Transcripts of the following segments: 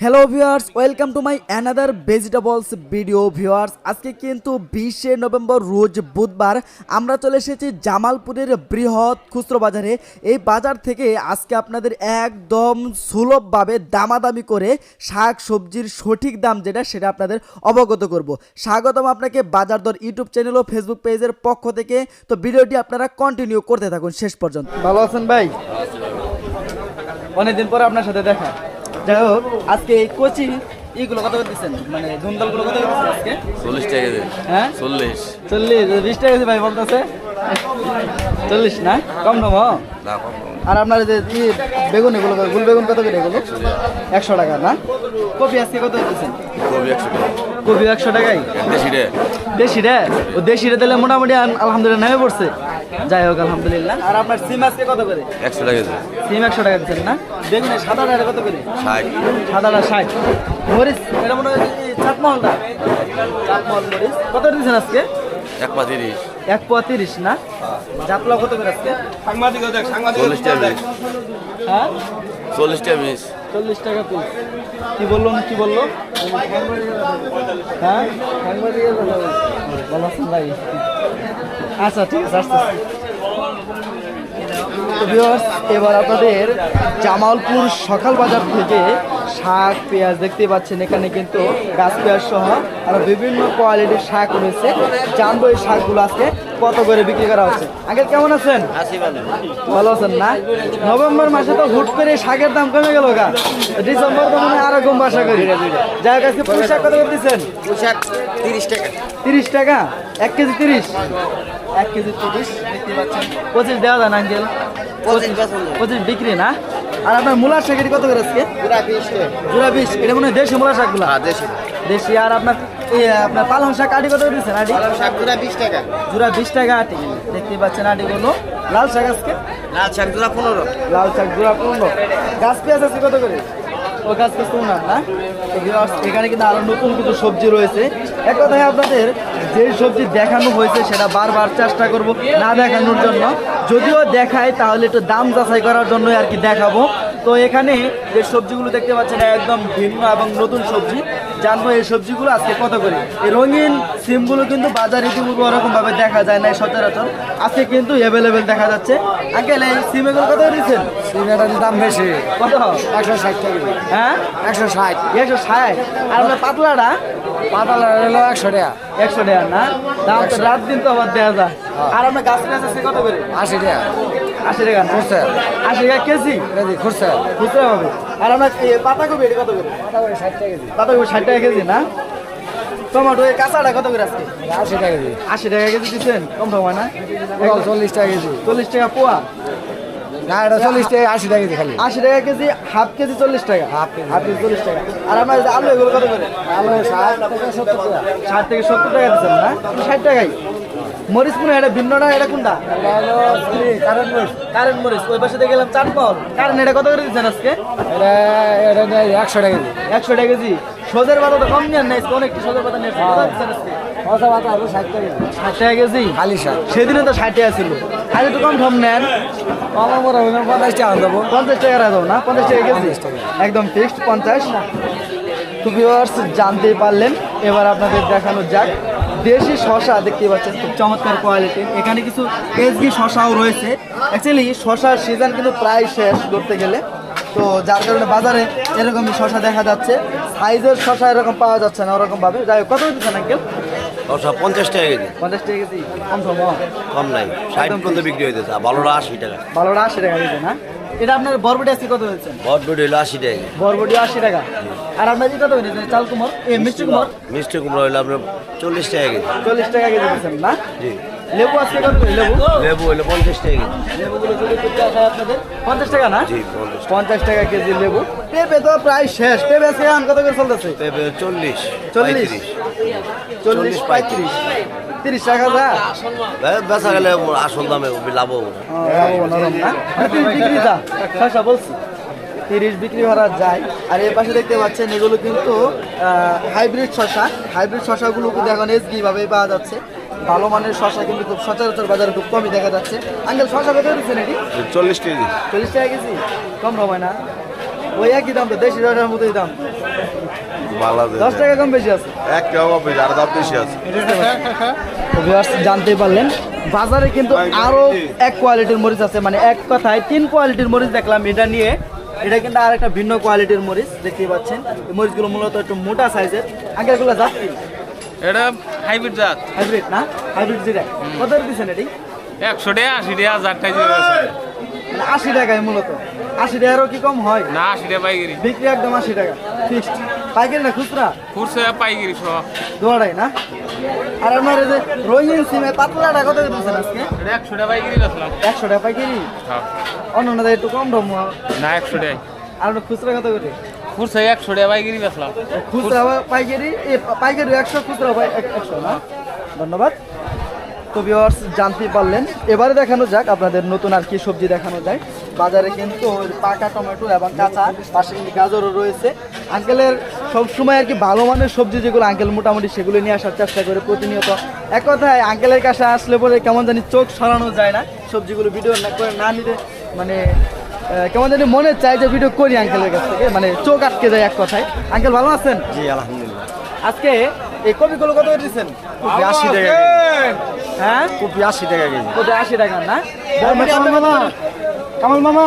Hello viewers welcome to my another vegetables video viewers আজকে কিন্তু বিশে নভেম্বর রোজ বুধবার আমরা চলে এসেছি জামালপুরের বৃহৎ খুচরো বাজারে। এই বাজার থেকে আজকে আপনাদের একদম সুলভভাবে দামাদামি করে শাক সবজির সঠিক দাম যেটা সেটা আপনাদের অবগত করব। স্বাগতম আপনাকে বাজার দর ইউটিউব চ্যানেল ও ফেসবুক পেজের পক্ষ থেকে। তো ভিডিওটি আপনারা কন্টিনিউ করতে থাকুন শেষ পর্যন্ত। ভালো আছেন ভাই? অনেকদিন পরে আপনার সাথে দেখা। যাই হোক আজকে এই কোচি এইগুলো কত দিচ্ছেন? মানে ধুমদলগুলো কত দিচ্ছেন আজকে? চল্লিশ টাকা হ্যাঁ? চল্লিশ। চল্লিশ বিশ টাকা ভাই বলতেছে। চল্লিশ না? কম দাম। আর আপনার যে ই বেগুন এগুলো গুল বেগুন কত করে এগুলো? একশো টাকা না? কপি আজকে কত দিচ্ছেন? কপি একশো টাকাই দেশি রে। দেশি রে? ও দেশি রে দিলে মোটামুটি আলহামদুলিল্লাহ নেমে পড়ছে। যাই হোক আলহামদুলিল্লাহ। আর আপনার সিম আজকে কত করে? একশো টাকা সিম একশো টাকা দিচ্ছেন না? বেগুনে সাদা টাকা কত করে? ষাট। সাদাটা ষাট। মরিচ এটা মনে হয় কি চাটমহলটা? চাটমহল মরিচ। কত দিচ্ছেন আজকে? এক পা তিরিশ। এক তিরিশ না? জাতলা কত করে আজকে? চল্লিশ টাকা হ্যাঁ? চল্লিশ টাকা পিস চল্লিশ টাকা পিস কি বলল না কি বলল? হ্যাঁ। ভালো আছেন ভাই? আচ্ছা ঠিক আছে আসতে এবার আপনাদের জামালপুর সকাল বাজার থেকে শাক পেঁয়াজ দেখতে পাচ্ছেন। এখানে কিন্তু গাছ পেঁয়াজ সহ আর বিভিন্ন কোয়ালিটির শাক রয়েছে। জানব এই শাকগুলো আজকে কত করে বিক্রি করা হচ্ছে। আগে কেমন আছেন? ভালো। আছেন না? নভেম্বর মাসে তো হুট করে শাকের দাম কমে গেল গা। ডিসেম্বর তো মনে আরও কম আশা করি। যাই হোক আজকে পুঁই শাক কত করে দিচ্ছেন? পোশাক তিরিশ টাকা। তিরিশ টাকা? এক কেজি তিরিশ? এক কেজি তিরিশ দেখতে পাচ্ছেন। পঁচিশ দেওয়া যায় না আঙ্কেল? পঁচিশ বিক্রি না? আর আপনার মূলার শাকের কত করে আজকে? জোড়া বিশ এটা মনে হয় দেশি মূলার শাকগুলো? হ্যাঁ দেশি। দেশি। আর আপনার আপনার পালং শাক আটি কত দিচ্ছেন আটি? শাক বিশ টাকা। জোড়া বিশ টাকা আটি। দেখতে পাচ্ছেন আটিগুলো। লাল শাক আজকে? লাল শাক পুরা পনেরো। লাল শাক জোড়া পনেরো। গাছ পেঁয়াজ আছে কত করে? ও গাছ পেঁয়াজ না? এখানে কিন্তু আরও নতুন কিছু সবজি রয়েছে। এক কথায় আপনাদের যে সবজি দেখানো হয়েছে সেটা বারবার চেষ্টা করব না দেখানোর জন্য। যদিও দেখায়, তাহলে একটু দাম যাচাই করার জন্য আর কি দেখাবো। তো এখানে যে সবজিগুলো দেখতে পাচ্ছেন একদম ভিন্ন এবং নতুন সবজি। জানব এই সবজিগুলো আজকে কত করে? এই রঙিন সিমগুলো কিন্তু বাজারে ইতিপূর্বে ওরকম ভাবে দেখা যায় না সচরাচর। আজকে কিন্তু অ্যাভেলেবেল দেখা যাচ্ছে। আঙ্কেল এই সিম এগুলো কত দিচ্ছেন? সিমেন্টের দাম বেশি। কত? একশো ষাট টাকা। হ্যাঁ? একশো ষাট। একশো ষাট? আর আপনার পাতলাটা? পাতাল হলো একশো টাকা। একশো টাকা না? দাম তো রাত দিন তো আবার দেওয়া যায়। আর আপনার গাছ আছে কত করে? আশি টাকা। আশি টাকা। আশি টাকা কেজি? কেজি খুচরা। খুচরা হবে। আর আপনার পাতাকপি এটা কত করে? ষাট টাকা কেজি পাতাকপি ষাট টাকা কেজি না? টমেটো এই কাঁচাটা কত করে আজকে? আশি টাকা কেজি। আশি টাকা কেজি দিচ্ছেন? কম সময় না। চল্লিশ টাকা কেজি। চল্লিশ টাকা পোয়া? না এটা চল্লিশ টাকা আশি টাকা কেজি খালি। আশি টাকা কেজি হাফ কেজি চল্লিশ টাকা। Half KG. হাফ কেজি চল্লিশ টাকা। আর যে আলু এগুলো কত করে? আলু ষাট সত্তর টাকা। ষাট থেকে সত্তর টাকা দিচ্ছেন না? ষাট টাকাই। মরিচ মনে হয় ভিন্ন না? এটা কোনটা? এটা মরিচ। মরিচ ওই পাশে কারেন্ট এটা কত করে দিচ্ছেন আজকে? এটা এটা একশো টাকা কেজি। একশো টাকা কেজি। সজের পাতা তো কম নিয়ে নেই অনেক সজের পাতা নিয়ে ষাট টাকা কেজি। খালি সেদিনে তো ষাট টাকা ছিল আজ একটু কম ঠম নেন। পঞ্চাশ টাকা দেবো। পঞ্চাশ টাকা রাখো না? পঞ্চাশ টাকা কেজি? একদম ফিক্সড পঞ্চাশ। তো ভিউয়ার্স জানতেই পারলেন। এবার আপনাদের দেখানো যাক। দেশি শশা দেখতে পাচ্ছেন খুব চমৎকার কোয়ালিটি এখানে কিছু এসবি শশাও রয়েছে। অ্যাকচুয়ালি শশার সিজন কিন্তু প্রায় শেষ ধরতে গেলে। তো যার কারণে বাজারে এরকমই শশা দেখা যাচ্ছে। সাইজের শশা এরকম পাওয়া যাচ্ছে না ওরকম ভাবে যাই হোক কত দিচ্ছেন আঙ্কেল সব পঞ্চাশ টাকা কেজি। পঞ্চাশ টাকা কেজি? কম সম কম নাই। ষাট পর্যন্ত বিক্রি হইতেছে। আর ভালোটা আশি টাকা। ভালোটা আশি টাকা কেজি না? এটা আপনার বরবটি আজকে কত হয়েছে? বটবটি হইল আশি টাকা। বরবটি আশি টাকা। আর আপনার কি কত হয়েছে? চাল কুমার এ মিষ্টি কুমার মিষ্টি কুমড়া হইল আপনার চল্লিশ টাকা কেজি। চল্লিশ টাকা কেজি দিচ্ছেন না? জি। লেবু আজকে কত লেবু? লেবু হইল পঞ্চাশ টাকা কেজি। লেবুগুলো যদি করতে আসে আপনাদের। পঞ্চাশ টাকা না? জি পঞ্চাশ টাকা। কেজি লেবু। পেঁপে তো প্রায় শেষ। পেঁপে আজকে এখন কত করে চলতেছে? পেঁপে চল্লিশ চল্লিশ। চল্লিশ পঁয়ত্রিশ। তিরিশ টাকা যা বেচা গেলে আসল দামে লাভ হবে নরম বিক্রি যা ছয়শো বলছি। তিরিশ বিক্রি করা যায়। আর এর পাশে দেখতে পাচ্ছেন এগুলো কিন্তু হাইব্রিড শশা। হাইব্রিড শশাগুলো কিন্তু এখন পাওয়া যাচ্ছে। ভালো মানের শশা কিন্তু খুব সচরাচর বাজারে খুব কমই দেখা যাচ্ছে। আঙ্কেল শশা কত দিচ্ছেন এটি? চল্লিশ কেজি। চল্লিশ টাকা কেজি? কম সময় না। ওই একই দাম তো দেশি রয়ের মতোই দাম। দশ টাকা কম বেশি আছে। এক টাকা কম বেশি আর দাম বেশি আছে। তো পারলেন। বাজারে কিন্তু আরও এক কোয়ালিটির মরিচ আছে। মানে এক কথায় তিন কোয়ালিটির মরিচ দেখলাম এটা নিয়ে। এটা কিন্তু আর একটা ভিন্ন কোয়ালিটির মরিচ দেখতে পাচ্ছেন। এই মরিচগুলো মূলত একটু মোটা সাইজের। আগে এগুলো যাচ্ছি এটা হাইব্রিড জাত। হাইব্রিড না? হাইব্রিড যেটা কত দিচ্ছেন এটি? একশো টাকা আশি টাকা মানে আশি টাকায় মূলত। আশি টাকারও কি কম হয়? না আশি টাকা পাইকারি। বিক্রি একদম আশি টাকা। ফিক্সড পাইকারি না খুচরা? খুচরা পাইকারি সব দোয়াটাই না? আর আমার এই যে রঙিন সিমে পাতলাটা কত দিচ্ছেন আজকে? একশো টাকা পাইকারি বেচলাম একশো টাকা পাইকারি? হ্যাঁ। অন্য না একটু কম দাম হয়। না একশো টাকা আর খুচরা কত করে? খুচরা একশো টাকা পাইকারি বেচলাম খুচরা পাইকারি পাইকারি একশো খুচরা একশো না? ধন্যবাদ। তো ভিউয়ার্স জানতে পারলেন। এবারে দেখানো যাক আপনাদের নতুন আর কি সবজি দেখানো যায়। বাজারে কিন্তু পাকা টমেটো এবং কাঁচা পাশে গাজরও রয়েছে। আঙ্কেলের সবসময় আর কি ভালো মানের সবজি যেগুলো আঙ্কেল মোটামুটি সেগুলো নিয়ে আসার চেষ্টা করে প্রতিনিয়ত। এক কথায় আঙ্কেলের কাছে আসলে পরে কেমন জানি চোখ সরানো যায় না। সবজিগুলো ভিডিও না করে না নিতে মানে কেমন জানি মনে চায় যে ভিডিও করি আঙ্কেলের কাছ থেকে। মানে চোখ আটকে যায় এক কথায়। আঙ্কেল ভালো আছেন? জি আলহামদুলিল্লাহ। আজকে এই কপিগুলো কত দিচ্ছেন কপি আশি টাকা হ্যাঁ? কপি আশি টাকা কেজি। কত আশি টাকা না? বরবটি কামাল মামা।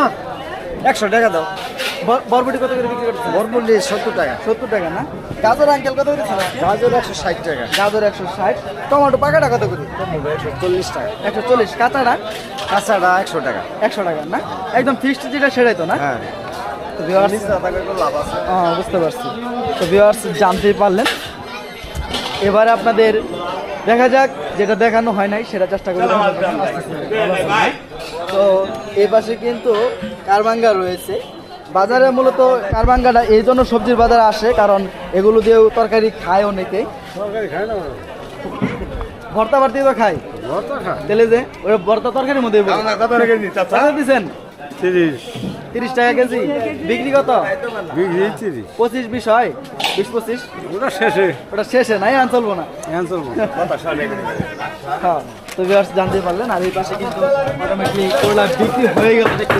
একশো টাকা দাও। বর- বরবটি কত করে বিক্রি করছেন বরবলি সত্তর টাকা। সত্তর টাকা না? গাজর আঙ্কেল কত করে গাজর একশো ষাট টাকা। গাজর একশো ষাট। টমেটো পাকাটা কত করে? একশো চল্লিশ টাকা। একশো চল্লিশ। কাঁচাটা? কাঁচাটা একশো টাকা। একশো টাকা না? একদম ফিক্সড যেটা সেটাই তো না? হ্যাঁ। বুঝতে পারছি। তো ভিউয়ার্স জানতেই পারলেন। এবারে আপনাদের দেখা যাক যেটা দেখানো হয় নাই সেটা চেষ্টা করে? তো এই পাশে কিন্তু কারবাঙ্গা রয়েছে। বাজারে মূলত কারবাঙ্গাটা এই জন্য সবজির বাজারে আসে কারণ এগুলো দিয়েও তরকারি খায় না ভর্তা বাড়তি তো খায়। ভর্তা খায়। তেলে যে ওরা ভর্তা তরকারির মধ্যে কত দিচ্ছেন তিরিশ। তিরিশ টাকা কেজি। বিক্রি কত? পঁচিশ বিশ হয়? বিশ পঁচিশ? ওটা শেষে। ওটা শেষে নাই আন চলবো না। হ্যাঁ চলবো হ্যাঁ তো ভিউয়ার্স জানতে পারলেন আর এই পাশে কিন্তু মোটামুটি করলা বিক্রি হয়ে গেল দেখতে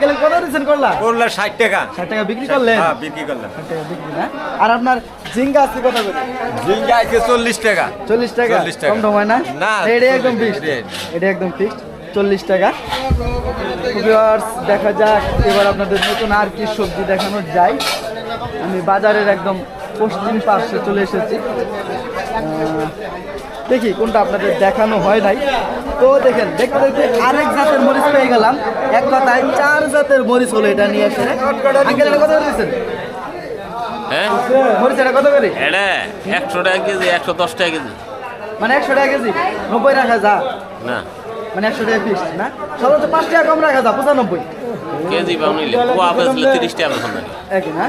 করলা কত দিচ্ছেন করলা? করলে ষাট টাকা। ষাট টাকা বিক্রি করলেন? হ্যাঁ বিক্রি করলাম। টাকা বিক্রি না? আর আপনার জিঙ্গা আছে কত করে? ঝিঙ্গা আছে চল্লিশ টাকা। চল্লিশ টাকা? 40 টাকা। কম হয় না? না, এটা একদম ফিক্সড এটা একদম ফিক্সড চল্লিশ টাকা। দেখা যাক এবার আপনাদের নতুন আর কি সবজি দেখানো যায়। আমি বাজারের একদম পশ্চিম পাশে চলে এসেছি। দেখি কোনটা আপনাদের দেখানো হয় নাই। তো দেখেন দেখতে দেখতে আরেক জাতের মরিচ পেয়ে গেলাম। এক কথায় চার জাতের মরিচ হলো এটা নিয়ে এসে। আঙ্কেল এটা কত করে হ্যাঁ? মরিচ এটা কত করে? এটা একশো টাকা কেজি একশো দশ টাকা কেজি। মানে একশো টাকা কেজি? নব্বই টাকা যা। না। মানে একশো টাকা পিস না? সর্বোচ্চ পাঁচ টাকা কম রাখা যা পঁচানব্বই। কেজি পাও নিলে পোয়া বেচলে তিরিশ টাকা বেতন না?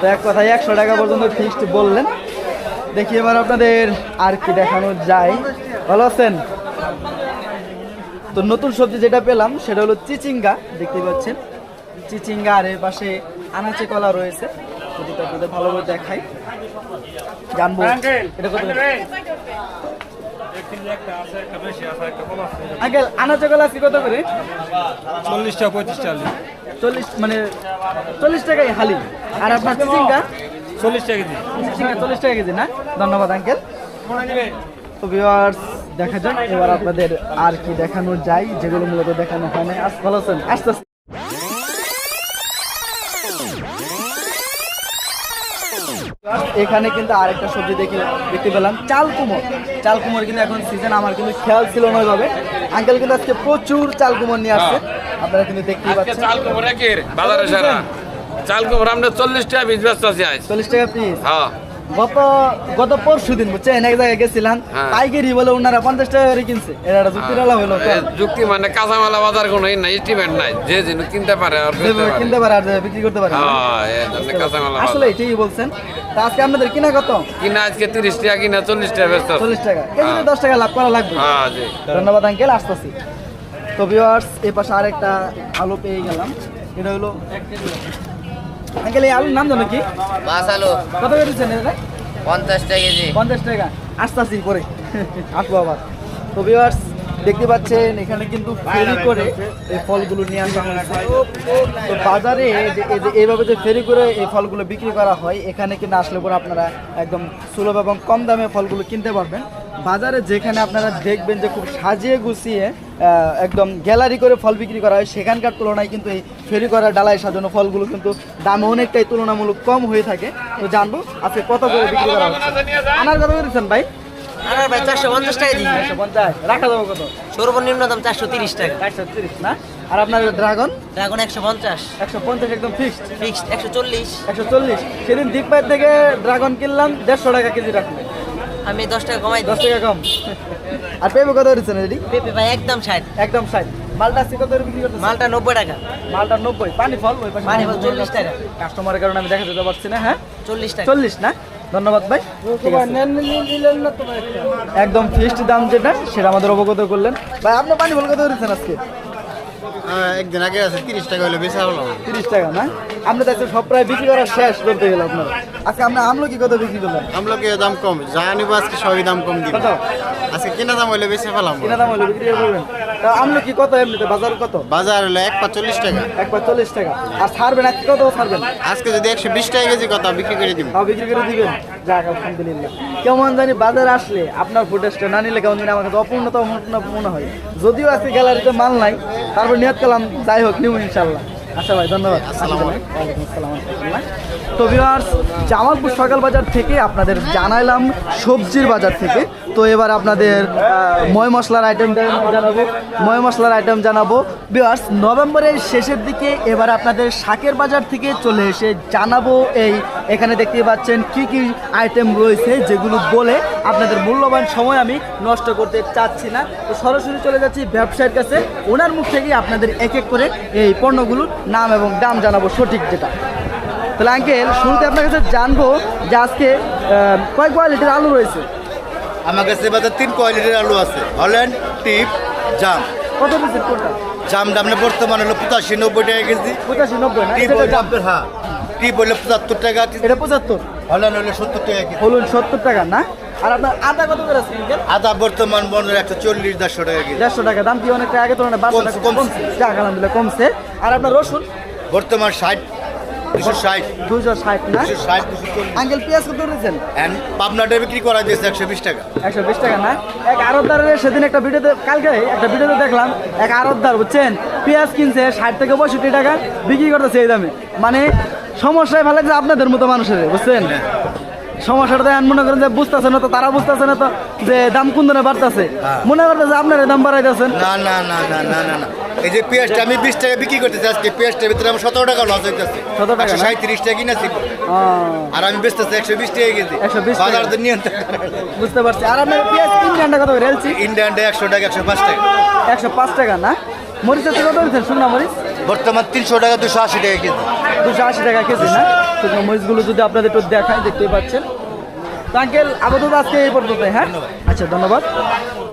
তো এক কথায় একশো টাকা পর্যন্ত ফিক্সড বললেন। দেখি এবার আপনাদের আর কি দেখানো যায়। ভালো আছেন? তো নতুন সবজি যেটা পেলাম সেটা হলো চিচিঙ্গা। দেখতে পাচ্ছেন চিচিঙ্গা আর এর পাশে আনাচে কলা রয়েছে। যদি আপনাদের ভালোভাবে দেখাই। জানব এটা কত করে? আঙ্কেল আনাচে কলা আজকে কত করে? চল্লিশ টাকা পঁচিশ চল্লিশ। চল্লিশ মানে চল্লিশ টাকাই হালি। আর আপনার চিচিঙ্গা? চল্লিশ টাকা কেজি। চিচিঙ্গা চল্লিশ টাকা কেজি না? ধন্যবাদ আঙ্কেল। তো ভিউয়ার্স দেখা যাক এবার আপনাদের আর কি দেখানো যায় যেগুলো মূলত দেখানো হয় না আস ভালো আছেন? আস্তে আস্তে। এখানে কিন্তু আরেকটা সবজি দেখি দেখতে পেলাম। চাল কুমোর চাল কুমোর কিন্তু এখন সিজন আমার কিন্তু খেয়াল ছিল না ওইভাবে। আঙ্কেল কিন্তু আজকে প্রচুর চাল কুমড় নিয়ে আসছে। আপনারা কিন্তু দেখতেই পাচ্ছেন। চাল কুমোর একের বাজারে সারা। চাল কুমোর আমরা চল্লিশ টাকা পিস ব্যস্ত আছি চল্লিশ টাকা পিস হ্যাঁ। গত গত পরশু দিন বুঝছেন? এক জায়গায় গেছিলাম হ্যাঁ। পাইকারি বলে ওনারা পঞ্চাশ টাকা করে কিনছে। এটা একটা যুক্তির আলাপ হলো এ, যুক্তি মানে কাঁচামালা বাজার কোনো নাই এস্টিমেট নাই। যে জিনিস কিনতে পারে আর কিনতে পারে আর বিক্রি করতে পারে। হ্যাঁ কাঁচামালা আসলে ঠিকই বলছেন। তা আজকে আপনাদের কিনা কত? কিনা আজকে তিরিশ টাকা কিনা চল্লিশ টাকা ব্যস্ত চল্লিশ টাকা। কেজিতে দশ টাকা লাভ করা লাগবে। হ্যাঁ ধন্যবাদ আঙ্কেল। আসতেছি। তো ভিউয়ার্স এই পাশে আরেকটা আলু পেয়ে গেলাম। এটা হলো আঙ্কেল এই আলুর নাম জানো কি? মাছ আলু। কত করে দিচ্ছেন এটা পঞ্চাশ টাকা কেজি। পঞ্চাশ টাকা। আসতেছি পরে আসব আবার। তো ভিউয়ার্স দেখতে পাচ্ছেন এখানে কিন্তু ফেরি করে এই ফলগুলো নিয়ে আসা হয়েছে। তো বাজারে যে এইভাবে যে ফেরি করে এই ফলগুলো বিক্রি করা হয় এখানে কিন্তু আসলে পরে আপনারা একদম সুলভ এবং কম দামে ফলগুলো কিনতে পারবেন। বাজারে যেখানে আপনারা দেখবেন যে খুব সাজিয়ে গুছিয়ে একদম গ্যালারি করে ফল বিক্রি করা হয়। সেখানকার তুলনায় কিন্তু এই ফেরি করা ডালায় সাজানো ফলগুলো কিন্তু দাম অনেকটাই তুলনামূলক কম হয়ে থাকে। তো জানব আজকে কত করে বিক্রি করা হচ্ছে? আনার কত করেছেন ভাই? ভাই চারশো পঞ্চাশ টাকা দিই। একশো পঞ্চাশ। রাখা যাব কত? সর্বনিম্ন দাম চারশো তিরিশ টাকা। একশো তিরিশ না? আর আপনার ড্রাগন? ড্রাগন একশো পঞ্চাশ। একশো পঞ্চাশ একদম ফিক্সড ফিক্সড একশো চল্লিশ। একশো চল্লিশ। সেদিন দিকপাইয়ের থেকে ড্রাগন কিনলাম দেড়শো টাকা কেজি রাখলেন আমি দশ টাকা কমাই দশ টাকা কম। আর পেঁপে কত করেছেন এটি পেঁপে ভাই একদম ষাট। একদম ষাট। মালটা আজকে কত করে বিক্রি করতেছেন? মালটা নব্বই টাকা। মালটা নব্বই। পানি ফল? ওই পাশে পানি ফল 40 টাকা। কাস্টমারের কারণে আমি দেখা যেতে পারছি না হ্যাঁ? চল্লিশ টাকা। চল্লিশ না? ধন্যবাদ ভাই। একদম ফিক্সড দাম যেটা সেটা আমাদের অবগত করলেন। ভাই আপনি পানি ফল কত করেছেন আজকে? একদিন আগে আছে তিরিশ টাকা হলে বেশি হলো। তিরিশ টাকা না? আমরা তো সব প্রায় বিক্রি করা শেষ করতে গেলে আপনার। আজকে আপনি আমলকি কত বিক্রি আমলো আমলোকে দাম কম যা নিবো আজকে সবই দাম কম দিব। আজকে কিনা দাম হলে বেশি ফেলাম। কিনা দাম হলে বিক্রি করবেন আমলকি কত এমনিতে? বাজার কত? বাজার হলো এক পা চল্লিশ টাকা। একবার চল্লিশ টাকা। আর ছাড়বেন আজকে কত ছাড়বেন? আজকে যদি একশো বিশ টাকা কেজি কথা বিক্রি করে দিব। তাও বিক্রি করে দিবেন? যাক আলহামদুলিল্লাহ। কেমন জানি বাজারে আসলে আপনার ফুটেজটা না নিলে কেমন জানি আমার কাছে অপূর্ণতা অপূর্ণ মনে হয়। যদিও আজকে গ্যালারিতে মাল নাই তারপর নিয়ত করলাম যাই হোক নিব ইনশাল্লাহ আচ্ছা ভাই ধন্যবাদ। তো ভিউয়ার্স জামালপুর সকাল বাজার থেকে আপনাদের জানাইলাম সবজির বাজার থেকে। তো এবার আপনাদের ময় মশলার আইটেম জানাব। ময় মশলার আইটেম জানাব। ভিউয়ার্স নভেম্বরের শেষের দিকে এবার আপনাদের শাকের বাজার থেকে চলে এসে জানাব এই, এখানে দেখতে পাচ্ছেন কি কি আইটেম রয়েছে যেগুলো বলে আপনাদের মূল্যবান সময় আমি নষ্ট করতে চাচ্ছি না। তো সরাসরি চলে যাচ্ছি ব্যবসায়ীর কাছে। ওনার মুখ থেকেই আপনাদের এক এক করে এই পণ্যগুলোর নাম এবং দাম জানাব সঠিক যেটা। তাহলে আঙ্কেল শুরুতে আপনার কাছে জানব যে আজকে কয় কোয়ালিটির আলু রয়েছে? আমার কাছে বাজার তিন কোয়ালিটির আলু আছে। হল্যান্ড টিপ জাম। কত পিসের কোনটা? জাম দাম বর্তমান হলো পঁচাশি নব্বই টাকা কেজি। পঁচাশি নব্বই না? টিপ সেটা হলো আপনার হ্যাঁ টিপ হলো পঁচাত্তর টাকা এটা পঁচাত্তর? হল্যান্ড হলো সত্তর টাকা কেজি। হলুন সত্তর টাকা না? আর আপনার আদা কত করে আছে আদা বর্তমান একশো চল্লিশ দেড়শো টাকা কেজি। দেড়শো টাকা। দাম কি অনেকটা আগে তুলনায় আলহামদুলিল্লাহ কমছে। আর আপনার রসুন? বর্তমান ষাট দুশো ষাট। না? দুশো ষাট দুশো চল্লিশ। আঙ্কেল পেঁয়াজ কত রয়েছেন পাবনাটা বিক্রি করা দিয়েছে একশো বিশ টাকা। একশো বিশ টাকা না? এক আরবদারের সেদিন একটা ভিডিওতে কালকে একটা ভিডিওতে দেখলাম এক বুঝছেন? পেঁয়াজ কিনছে ষাট থেকে পঁয়ষট্টি টাকা বিক্রি করতেছে এই দামে। মানে সমস্যায় ভালো লাগছে আপনাদের মতো মানুষের বুঝছেন? সমস্যাটা তো এখন মনে করেন যে বুঝতেছে না তো তারা বুঝতেছে না তো যে দাম কোন দিনে বাড়তেছে? মনে করতেছে আপনার দাম বাড়াইতেছেন? না না না না না না। এই যে পেঁয়াজটা আমি বিশ টাকা বিক্রি করতেছি আজকে পেঁয়াজটার ভিতরে আমার সতেরো টাকা লস হইতেছে। 17 টাকা একশো সাঁত্রিশ টাকা কিনেছি। আর আমি বেচতেছি একশো বিশ টাকা কেজি 120 টাকা। বাজার তো নিয়ন্ত্রণ বুঝতে পারছি। আর আপনার পেঁয়াজ ইন্ডিয়ানটা কত করে এলছি ইন্ডিয়ানটা একশো টাকা একশো পাঁচ টাকা। একশো পাঁচ টাকা না? মরিচের কত দিচ্ছেন শুকনা মরিচ? বর্তমান তিনশো টাকা দুশো আশি টাকা কেজি। দুশো আশি টাকা কেজি না? শুকনো মরিচগুলো যদি আপনাদের একটু দেখায় দেখতেই পাচ্ছেন। তো আঙ্কেল আপাতত আজকে এই পর্যন্ত হ্যাঁ? আচ্ছা ধন্যবাদ।